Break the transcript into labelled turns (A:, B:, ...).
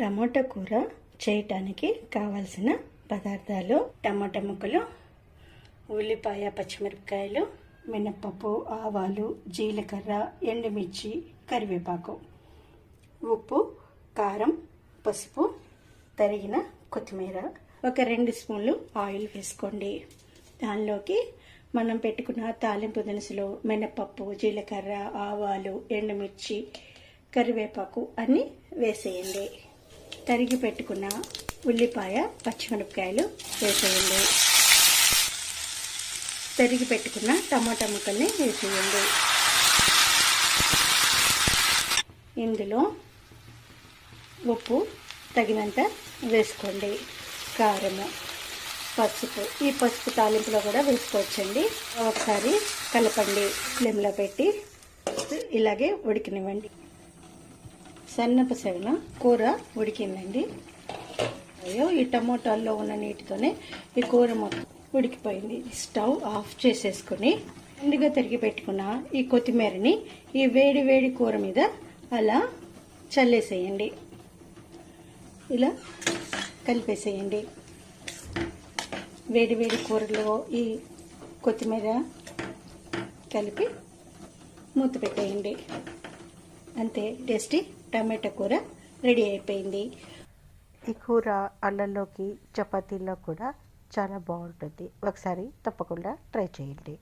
A: టమాటా కూర చేయటానికి కావాల్సిన పదార్థాలు టమాటా ముక్కలు ఉల్లిపాయ పచ్చిమిరపకాయలు మినప్పప్పు ఆవాలు జీలకర్ర ఎండుమిర్చి కరివేపాకు ఉప్పు కారం పసుపు తరిగిన కొత్తిమీర. ఒక రెండు స్పూన్లు ఆయిల్ వేసుకోండి. దానిలోకి మనం పెట్టుకున్న తాలింపు దినుసులు మినపప్పు జీలకర్ర ఆవాలు ఎండుమిర్చి కరివేపాకు అన్నీ వేసేయండి. తరిగి పెట్టుకున్న ఉల్లిపాయ పచ్చిమిరపకాయలు వేసేయండి. తరిగి పెట్టుకున్న టమాటా ముక్కల్ని వేసేయండి. ఇందులో ఉప్పు తగినంత వేసుకోండి. కారము పసుపు. ఈ పసుపు తాలింపులో కూడా వేసుకోవచ్చండి. ఒకసారి కలపండి ఫ్లేమ్లో పెట్టి ఇలాగే ఉడికినివ్వండి. సన్నపు కూర ఉడికిందండి. అయ్యో ఈ టమోటాల్లో ఉన్న నీటితోనే ఈ కూర మొత్తం ఉడికిపోయింది. స్టవ్ ఆఫ్ చేసేసుకుని ముందుగా తరిగి పెట్టుకున్న ఈ కొత్తిమీరని ఈ వేడి వేడి కూర మీద అలా చల్లేసేయండి. ఇలా కలిపేసేయండి. వేడి వేడి కూరలో ఈ కొత్తిమీర కలిపి మూత పెట్టేయండి. అంతే టేస్టీ టమాటా కూర రెడీ అయిపోయింది.
B: ఈ కూర అల్లంలోకి చపాతీల్లో కూడా చాలా బాగుంటుంది. ఒకసారి తప్పకుండా ట్రై చేయండి.